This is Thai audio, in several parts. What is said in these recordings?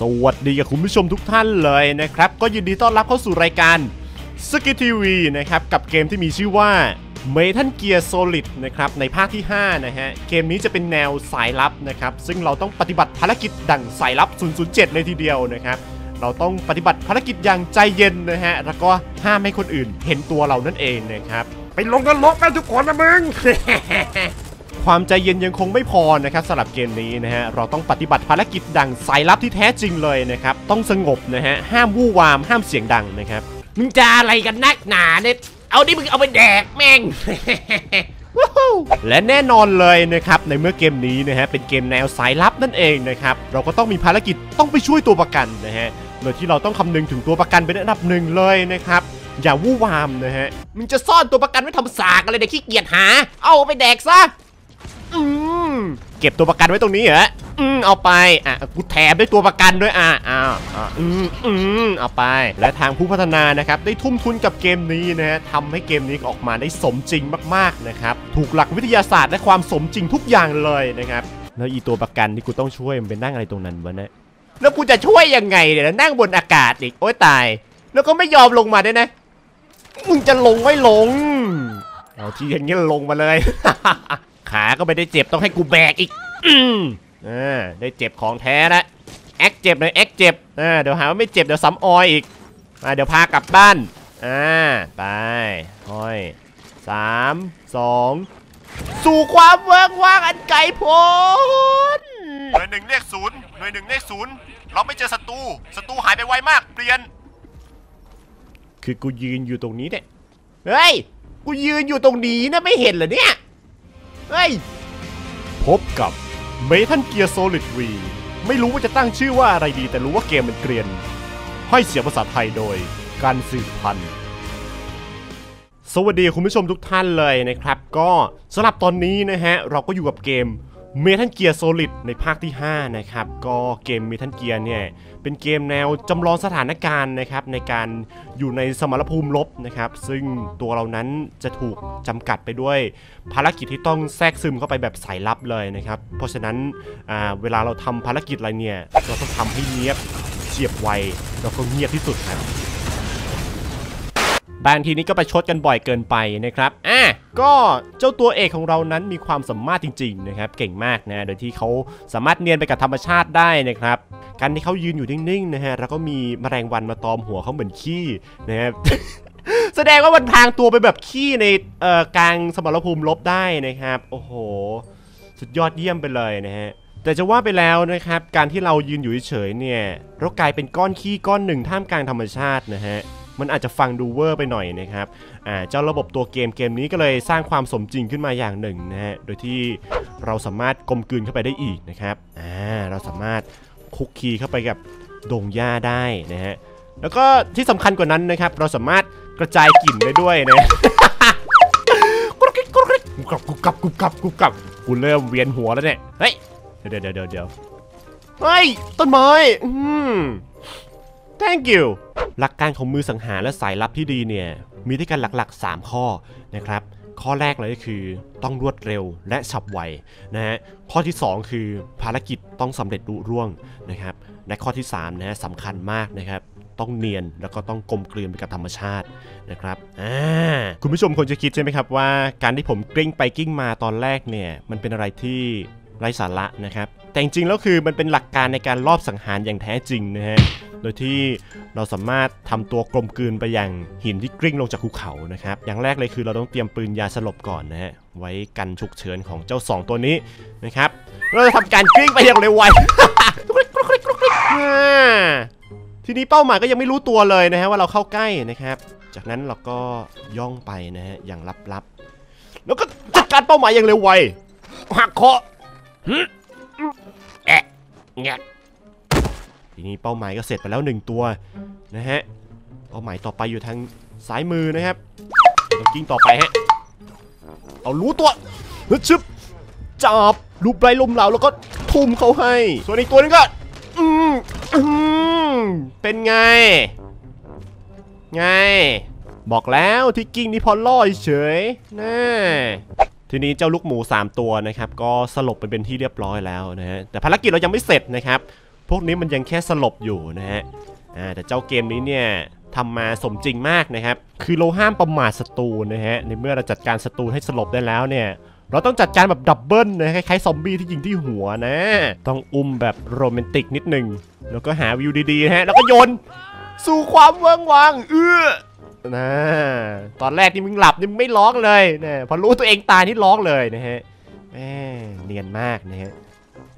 สวัสดีกับคุณผู้ชมทุกท่านเลยนะครับ ก็ยินดีต้อนรับเข้าสู่รายการสกิทีวีนะครับกับเกมที่มีชื่อว่า m e t a l Gear Solid นะครับในภาคที่ 5 นะฮะ เกมนี้จะเป็นแนวสายลับนะครับ ซึ่งเราต้องปฏิบัติภารกิจดั่งสายลับ 007 เลยทีเดียวนะครับ เราต้องปฏิบัติภารกิจอย่างใจเย็นนะฮะ แล้วก็ห้ามให้คนอื่นเห็นตัวเรานั่นเองนะครับ ไปลงนรกกันทุกคนนะมึง ความใจเย็นยังคงไม่พอนะครับสำหรับเกมนี้นะฮะเราต้องปฏิบัติภารกิจดังสายลับที่แท้จริงเลยนะครับต้องสงบนะฮะห้ามวู่วามห้ามเสียงดังนะครับมึงจะอะไรกันนักหนาเนี่ยเอาดิมึงเอาไปแดกแม่ง และแน่นอนเลยนะครับในเมื่อเกมนี้นะฮะเป็นเกมแนวสายลับนั่นเองนะครับเราก็ต้องมีภารกิจต้องไปช่วยตัวประกันนะฮะโดยที่เราต้องคำนึงถึงตัวประกันเป็นอันดับหนึ่งเลยนะครับอย่าวู่วามนะฮะมึงจะซ่อนตัวประกันไว้ทำสากอะไรเด็กขี้เกียจหา เอาไปแดกซะ อืมเก็บตัวประกันไว้ตรงนี้เหรออืมเอาไปอะกูแถมด้วยตัวประกันด้วยอะอ้าวอืมอืมเอาไป และทางผู้พัฒนานะครับได้ทุ่มทุนกับเกมนี้นะฮะทำให้เกมนี้ออกมาได้สมจริงมากๆนะครับถูกหลักวิทยาศาสตร์และความสมจริงทุกอย่างเลยนะครับแล้วอีตัวประกันที่กูต้องช่วยมันเป็นนั่งอะไรตรงนั้นวะเนี่ยแล้วกูจะช่วยยังไงเนี่ยนั่งบนอากาศอีกโอ๊ยตาย แล้วก็ไม่ยอมลงมาด้วยนะมึงจะลงไม่ลง เอาที่อย่างนี้ลงมาเลย ขาก็ไม่ได้เจ็บต้องให้กูแบกอีก อืมอ่าได้เจ็บของแท้ละแอคเจ็บเลยแอคเจ็บอ่าเดี๋ยวหาว่าไม่เจ็บเดี๋ยวซ้ำออยอีกอ่าเดี๋ยวพากลับบ้านอ่าไปห้อยสามสองสู่ความเวิร์กว่างอันไกลโพ้นหน่วยหนึ่งเลขศูนย์หน่วยหนึ่งเลขศูนย์เราไม่เจอศัตรูศัตรูหายไปไวมากเปลี่ยน คือกูยืนอยู่ตรงนี้เนี่ยเฮ้ยกูยืนอยู่ตรงนี้นะไม่เห็นเหรอเนี่ย เฮ้ย พบกับเมทันเกียร์โซลิดวีไม่รู้ว่าจะตั้งชื่อว่าอะไรดี แต่รู้ว่าเกมมันเกรียน ให้เสียภาษาไทยโดยการสืบพันธุ์ สวัสดีคุณผู้ชมทุกท่านเลยนะครับ ก็สำหรับตอนนี้นะฮะ เราก็อยู่กับเกม Metal Gear Solid ในภาคที่ 5 นะครับ ก็เกม Metal Gear เนี่ย เป็นเกมแนวจำลองสถานการณ์นะครับ ในการอยู่ในสมรภูมิรบนะครับ ซึ่งตัวเรานั้นจะถูกจำกัดไปด้วย ภารกิจที่ต้องแทรกซึมเข้าไปแบบสายลับเลยนะครับ เพราะฉะนั้นเวลาเราทำภารกิจอะไรเนี่ย เราต้องทำให้เนียบเฉียบไวแล้วก็เงียบที่สุดครับ บางทีนี้ก็ไปชดกันบ่อยเกินไปนะครับอะก็เจ้าตัวเอกของเรานั้นมีความสามารถจริงๆนะครับเก่งมากนะโดยที่เขาสามารถเนียนไปกับธรรมชาติได้นะครับการที่เขายืนอยู่นิ่งๆนะฮะแล้วก็มีแมลงวันมาตอมหัวเขาเหมือนขี้นะครับแสดงว่ามันพางตัวไปแบบขี้ในเอ่อกลางสมรภูมิรบได้นะครับ โอ้โห สุดยอดเยี่ยมไปเลยนะฮะแต่จะว่าไปแล้วนะครับ การที่เรายืนอยู่เฉยๆเนี่ยเรากลายเป็นก้อนขี้ก้อนหนึ่งท่ามกลางธรรมชาตินะฮะ มันอาจจะฟังดูเวอร์ไปหน่อยนะครับอ่าเจ้าระบบตัวเกมเกมนี้ก็เลยสร้างความสมจริงขึ้นมาอย่างหนึ่งนะฮะโดยที่เราสามารถกลมกลืนเข้าไปได้อีกนะครับอ่าเราสามารถคุกคีเข้าไปกับดงหญ้าได้นะฮะแล้วก็ที่สำคัญกว่านั้นนะครับ เราสามารถกระจายกลิ่นได้ด้วยนะกรุกกริกกรุกกริกกุกกับกุกกับกุกกับกุกกับกูเริ่มเวียนหัวแล้วเนี่ยเฮ้ยเดี๋ยวเดี๋ยวเดี๋ยวเดี๋ยวเฮ้ยต้นไม้อืม thank you หลักการของมือสังหารและสายลับที่ดีเนี่ย มีด้วยกันหลักๆ 3 ข้อนะครับ ข้อแรกเลยก็คือต้องรวดเร็วและฉับไวนะฮะข้อที่ 2 คือภารกิจต้องสำเร็จรุร่วงนะครับและข้อที่3นะฮะสำคัญมากนะครับต้องเนียนแล้วก็ต้องกลมกลืนไปกับธรรมชาตินะครับอ่าคุณผู้ชมคงจะคิดใช่ไหมครับว่า การที่ผมกลิ้งไปกลิ้งมาตอนแรกเนี่ยมันเป็นอะไรที่ไร้สาระนะครับ แต่จริงๆแล้วคือมันเป็นหลักการในการลอบสังหารอย่างแท้จริงนะฮะ โดยที่เราสามารถทำตัวกลมกลืนไปอย่างหินที่กลิ้งลงจากภูเขานะครับ อย่างแรกเลยคือเราต้องเตรียมปืนยาสลบก่อนนะฮะ ไว้กันฉุกเฉินของเจ้า 2 ตัวนี้นะครับ เราจะทำการกลิ้งไปอย่างเร็วไวทีนี้เป้าหมายก็ยังไม่รู้ตัวเลยนะฮะว่าเราเข้าใกล้นะครับ จากนั้นเราก็ย่องไปนะฮะอย่างลับๆ แล้วก็จัดการเป้าหมายอย่างเร็วไวหักคอ แอะเงี้ยทีนี้เป้าหมายก็เสร็จไปแล้วหนึ่งตัวนะฮะเป้าหมายต่อไปอยู่ทางซ้ายมือนะครับเรากิ้งต่อไปฮะเอารู้ตัวฮึชึบจับลูบไล่ลมเหลาแล้วก็ทุ่มเขาให้ ส่วนอีกตัวนึงก็อืมอืมเป็นไง ไง บอกแล้วที่กิ้งนี่พอล่อเฉยๆน่ ทีนี้เจ้าลูกหมู 3 ตัวนะครับก็สลบไปเป็นที่เรียบร้อยแล้วนะฮะแต่ภารกิจเรายังไม่เสร็จนะครับ พวกนี้มันยังแค่สลบอยู่นะฮะแต่เจ้าเกมนี้เนี่ยทำมาสมจริงมากนะครับ คือเราห้ามประมาทศัตรูนะฮะในเมื่อเราจัดการศัตรูให้สลบได้แล้วเนี่ยเราต้องจัดการแบบดับเบิลนะคล้ายๆซอมบี้ที่ยิงที่หัวนะ ต้องอุ้มแบบโรแมนติกนิดนึง แล้วก็หาวิวดีๆนะฮะ แล้วก็โยน สู่ความเวิ้งวางเอื้อนะตอนแรกนี่มึงหลับนี่มึงไม่ร้องเลยนะพอรู้ตัวเองตายนี่ร้องเลยนะฮะแหมเนียนมากนะฮะ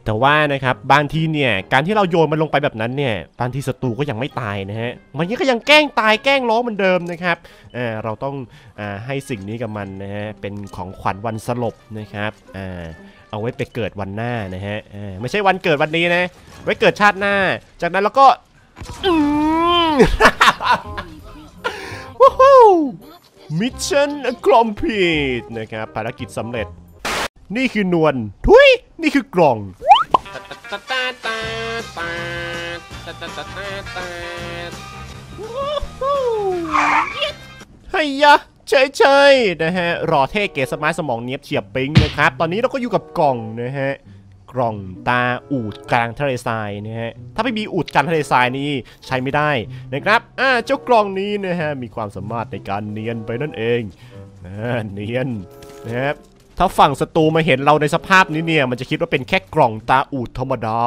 แต่ว่านะครับบางทีเนี่ยการที่เราโยนมันลงไปแบบนั้นเนี่ยบางทีศัตรูก็ยังไม่ตายนะฮะมันยังก็ยังแกล้งตายแกล้งร้องเหมือนเดิมนะครับเออเราต้องอ่าให้สิ่งนี้กับมันนะฮะเป็นของขวัญวันสลบนะครับอ่าเอาไว้ไปเกิดวันหน้านะฮะเออไม่ใช่วันเกิดวันนี้นะไว้เกิดชาติหน้า จากนั้นเราก็ ว้าวมิชชั่นคอมพลีทนะครับภารกิจสำเร็จ นี่คือนวลทุยนี่คือกล่องเฮ้ยยะเฉยเฉยๆนะฮะ รอเท่เกสมาสมองเนียบเฉียบปิงนะครับ ตอนนี้เราก็อยู่กับกล่องนะฮะ กล่องตาอูดกลางทะเลทรายนะฮะถ้าไม่มีอูดกลางทะเลทรายนี่ใช้ไม่ได้นะครับอ่าเจ้ากล่องนี้นะฮะมีความสามารถในการเนียนไปนั่นเองนะเนียนนะครับถ้าฝั่งศัตรูมาเห็นเราในสภาพนี้เนี่ย มันจะคิดว่าเป็นแค่กล่องตาอูดธรรมดา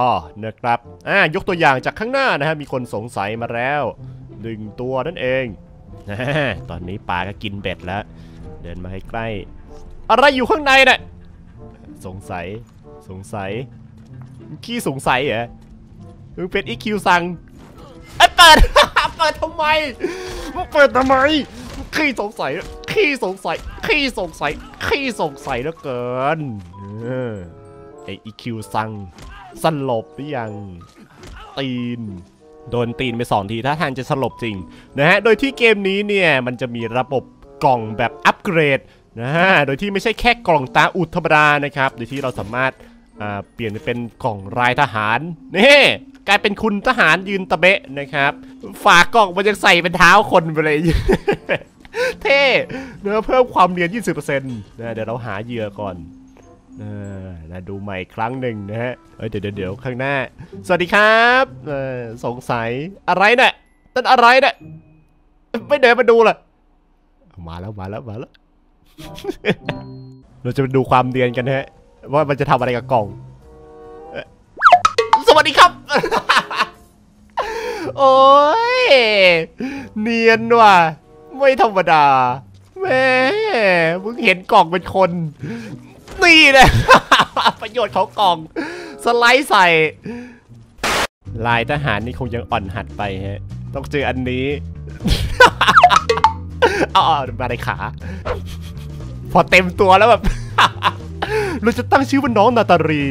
นะครับอ่ายกตัวอย่างจากข้างหน้านะฮะมีคนสงสัยมาแล้วหนึ่งตัวนั่นเองนะตอนนี้ปลาก็กินเบ็ดแล้ว เดินมาใกล้ๆอะไรอยู่ข้างในน่ะสงสัย สงสัย ขี้สงสัยเหรอมึงเป็นอีคิวสั่งไอ้เปิด เปิดทำไมมึงเปิดทำไมขี้สงสัยขี้สงสัยขี้สงสัยขี้สงสัยเหลือเกินไออีคิวสั่งสลบหรือยัง ตีนโดนตีนไปสองทีถ้าทางจะสลบจริงนะฮะ โดยที่เกมนี้เนี่ย มันจะมีระบบกล่องแบบอัปเกรดนะฮะ โดยที่ไม่ใช่แค่กล่องตาอุดธรรมดานะครับ โดยที่เราสามารถ อ่าเปลี่ยนเป็นกล่องรายทหารนี่กลายเป็นคุณทหารยืนตะเบะนะครับ ฝากกล่องมันยังใส่เป็นเท้าคนไปเลย เท่เนื้อเพิ่มความเนียน 20%นะเดี๋ยวเราหาเหยื่อก่อนเออนะดูใหม่ครั้งหนึ่งนะฮะเดี๋ยวเดี๋ยวข้างหน้า สวัสดีครับสงสัยอะไรเนี่ยนั่นอะไรเนี่ยไม่เดินมาดูล่ะมาแล้วมาแล้วมาแล้ว เราจะไปดูความเนียนกันนะฮะ ว่ามันจะทำอะไรกับกล่อง สวัสดีครับ โอ้ย เนียนว่ะ ไม่ธรรมดาแม่มึงเห็นกล่องเป็นคน นี่แหละประโยชน์ของกล่อง สไลด์ใส่ ลายทหารนี่คงยังอ่อนหัดไปฮะ ต้องเจออันนี้เอาเอมาในขา พอเต็มตัวแล้วแบบ เราจะตั้งชื่อว่าน้องนาตารี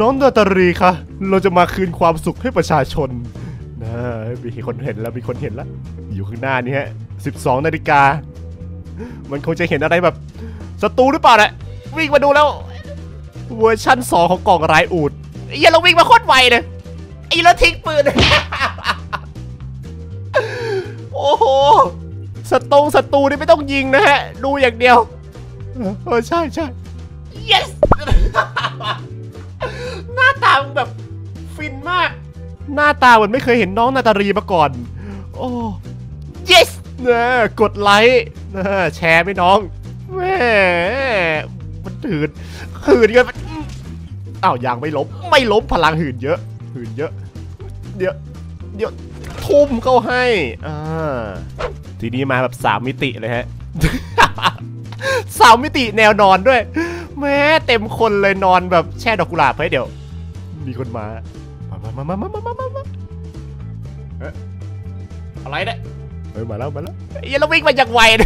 น้องนาตารีคะเราจะมาคืนความสุขให้ประชาชนนะมีคนเห็นแล้วมีคนเห็นแล้ว อยู่ข้างหน้านี่ฮะ12นาฬิกา มันคงจะเห็นอะไรแบบศัตรูหรือเปล่าเนี่ยวิ่งมาดูแล้ว เวอร์ชั่น2ของกล่องรายอูดไอ้เหี้ยเราวิ่งมาโคตรไวเลยไอ้แล้วทิ้งปืน โอ้โหศัตรูศัตรูนี่ไม่ต้องยิงนะฮะ ดูอย่างเดียว เออใช่ใช่ yes หน้าตามึงแบบฟินมาก หน้าตาเหมือนไม่เคยเห็นน้องนาตารีมาก่อน โอ้ yes นะกดไลค์นะแชร์ไหมน้องแม่มันหืนหืนกันอ้าวยังไม่ล้มไม่ล้มพลังหืนเยอะ หืนเยอะ เดี๋ยวเดี๋ยวทุ่มเข้าให้อ่าทีนี้มาแบบสามมิติเลยฮะสามมิติแนวนอนด้วย แม่เต็มคนเลยนอนแบบแช่ดอกกุหลาบเฮ้เดี๋ยว มีคนมา มามามามามามามาเอ๊ะอะไรเนี่ยมาแล้วมาแล้วยังเราวิ่งมาจากไวเ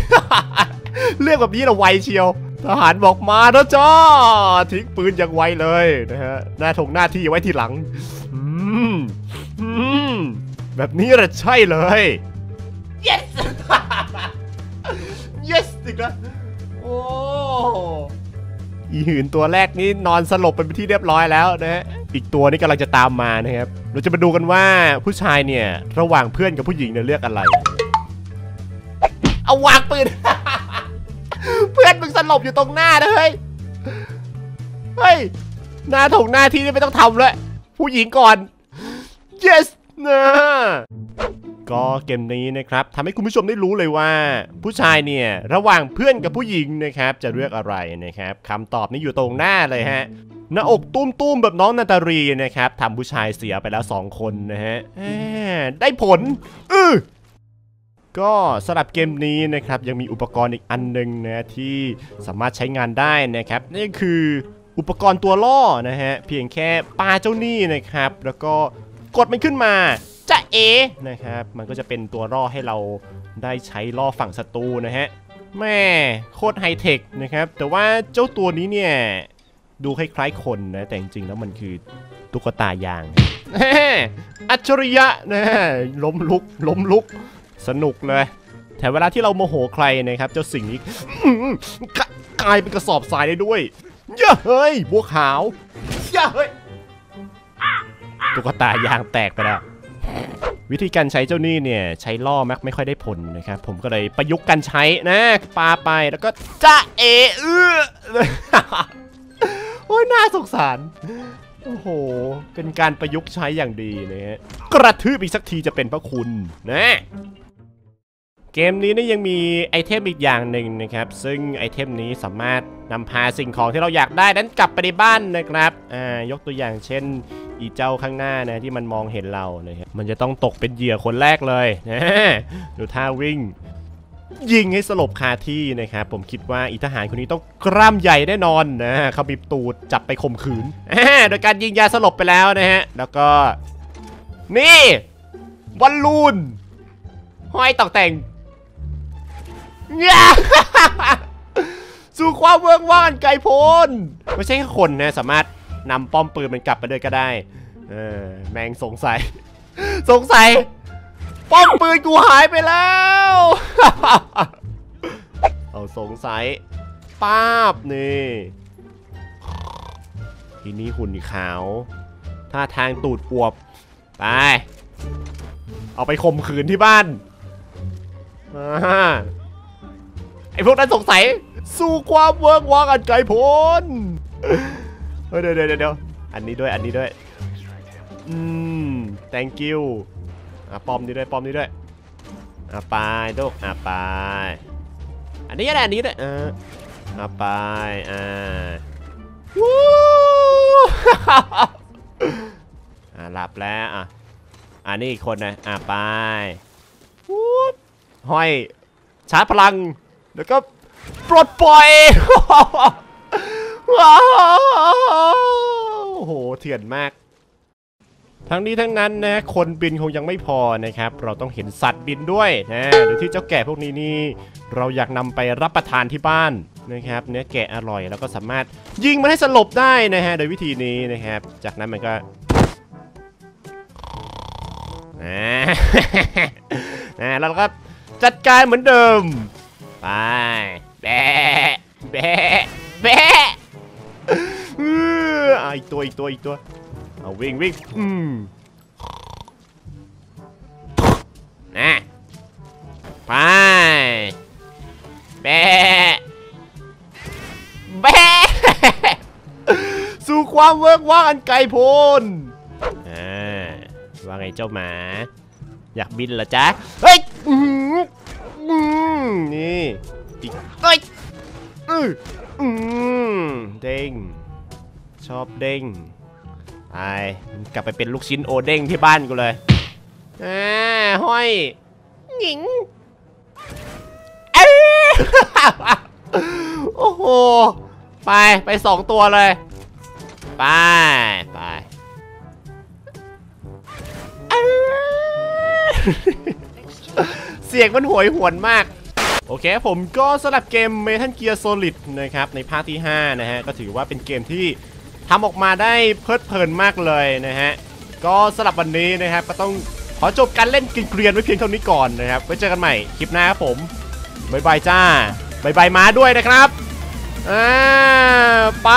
เรื่องแบบนี้เราไวเชียว ทหารบอกมาแล้วจ้าทิ้งปืนอย่างไวเลยนะฮะหน้าทงหน้าที่ไว้ที่หลังอืมอืมแบบนี้แหละใช่เลย yes yes อีกแล้วโอ้ อีหืนตัวแรกนี่นอนสลบไปเป็นที่เรียบร้อยแล้วนะฮะอีกตัวนี่กำลังจะตามมานะครับ เราจะมาดูกันว่าผู้ชายเนี่ยระหว่างเพื่อนกับผู้หญิงเนี่ยเลือกอะไร เอาวางปืน เพื่อนมึงสลบอยู่ตรงหน้านะเฮ้ย เฮ้ย หน้าถงหน้าที่นี่ไม่ต้องทำเลย ผู้หญิงก่อน yes นะ ก็เกมนี้นะครับทำให้คุณผู้ชมได้รู้เลยว่า ผู้ชายเนี่ยระหว่างเพื่อนกับผู้หญิงนะครับจะเลือกอะไรนะครับคำตอบนี้อยู่ตรงหน้าเลยฮะหน้าอกตุ้มๆแบบน้องนาตารีนะครับทำผู้ชายเสียไปแล้ว 2 คนนะฮะได้ผลอือก็สำหรับเกมนี้นะครับยังมีอุปกรณ์อีกอันหนึงนะที่สามารถใช้งานได้นะครับนั่คืออุปกรณ์ตัวล่อนะฮะเพียงแค่ปลาเจ้าหนี้นะครับ แล้วก็ กดมันขึ้นมาจะเอนะครับ มันก็จะเป็นตัวล่อให้เราได้ใช้ล่อฝั่งศัตรูนะฮะแม่โคตรไฮเทคนะครับ แต่ว่าเจ้าตัวนี้เนี่ย ดูคล้ายๆคนนะ แต่จริงๆแล้วมันคือตุ๊กตายางแฮ่อัจฉริยะนะล้มลุกล้มลุก สนุกเลยแต่เวลาที่เราโมโหใครนะครับ เจ้าสิ่งนี้อื้อหือกะกลายเป็นกระสอบทรายได้ด้วยเย้เฮ้ยบัวขาวเย้เฮ้ย ตุ๊กตายางแตกไปแล้ว วิธีการใช้เจ้านี่เนี่ย ใช้ล่อแม็กไม่ค่อยได้ผลนะครับ ผมก็เลยประยุกต์การใช้นะปาไปแล้วก็จ้าเอเออโอ้ยน่าสงสาร โอ้โห เป็นการประยุกต์ใช้อย่างดีนะฮะกระทืบอีกสักทีจะเป็นพระคุณนะ เกมนี้นี่ยังมีไอเทมอีกอย่างหนึ่งนะครับ ซึ่งไอเทมนี้สามารถนำพาสิ่งของที่เราอยากได้นั้นกลับไปในบ้านนะครับอ่ายกตัวอย่างเช่น อีเจ้าข้างหน้านะที่มันมองเห็นเรานะครับมันจะต้องตกเป็นเหยื่อคนแรกเลยนะดูท่าวิ่ง ยิงให้สลบคาที่นะครับผมคิดว่าอีทหารคนนี้ต้องกล้ามใหญ่แน่นอนนะเขาบีบตูดจับไปข่มขืนโดยการยิงยาสลบไปแล้วนะฮะแล้วก็นี่บอลลูนห้อยตอกแต่ง สู่ความเวิร์กว่านไกลโพ้นไม่ใช่แค่คนนะสามารถนำป้อมปืนมันกลับไปด้วยก็ได้ เออ แมงสงสัย สงสัย ป้อมปืนกูหายไปแล้ว เอาสงสัยป้าบนี่ทีนี้หุ่นขาวท่าทางตูดอวบ ไป เอาไปข่มขืนที่บ้านอ่า ไอพวกนั้นสงสัย สู่ความเวิร์กว่างอันไกลพ้นเฮ้ยเดี๋ยวเดี๋ยวเดี๋ยวอันนี้ด้วยอันนี้ด้วย อืม thank you อะปอมนี้ด้วยปอมนี้ด้วยอะไปลูกอะไป อันนี้อะไรอันนี้ด้วยเอออะไปอ่าวู้อะหลับแล้วอะอันนี้อีกคนนะอะไปวู้ห้อยชาร์จพลัง แล้วก็ปลดปล่อยว้าวโอ้โหเถื่อนมาก ทั้งนี้ทั้งนั้นนะคนบินคงยังไม่พอนะครับ เราต้องเห็นสัตว์บินด้วยนะโดยที่เจ้าแกะพวกนี้นี่เราอยากนำไปรับประทานที่บ้านนะครับ เนื้อแกะอร่อยแล้วก็สามารถยิงมันให้สลบได้นะฮะโดยวิธีนี้นะครับ จากนั้นมันก็นะแล้วเราก็จัดการเหมือนเดิม ไปแบะแบะแบะเออเอาอีกตัวอีกตัวอีกตัวเอาวิ่งวิ่งอืมนะไปแบะแบะสู่ความเวิร์กว่างอันไกลโพ้นอ่าว่าไงเจ้าหมา อยากบินเหรอจ๊ะ ออืมเด้ง ชอบเด้งไปกลับไปเป็นลูกชิ้นโอเด้งที่บ้านกูเลยอ่าห้อยหญิงเอ้โอ้โห ไป ไปสองตัวเลย ไป ไปเสียงมันโหวยหวนมาก โอเคผมก็สลับเกม Metal Gear Solid นะครับในภาคที่ 5 นะฮะ ก็ถือว่าเป็นเกมที่ทำออกมาได้เพลิดเพลินมากเลยนะฮะ ก็สลับวันนี้นะครับ ก็ต้องขอจบการเล่นกินเกรียนไว้เพียงเท่านี้ก่อนนะครับ ไว้เจอกันใหม่คลิปหน้าครับผมบายบายจ้าบายบายมาด้วยนะครับอ่าไป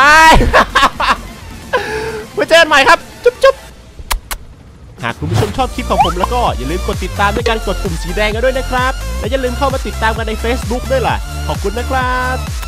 ไว้เจอกันใหม่ครับากคุณผู้ชมชอบคลิปของผมแล้วก็อย่าลืมกดติดตามด้วยการกดปุ่มสีแดงกันด้วยนะครับ และอย่าลืมเข้ามาติดตามกันใน Facebook ด้วยล่ะ ขอบคุณนะครับ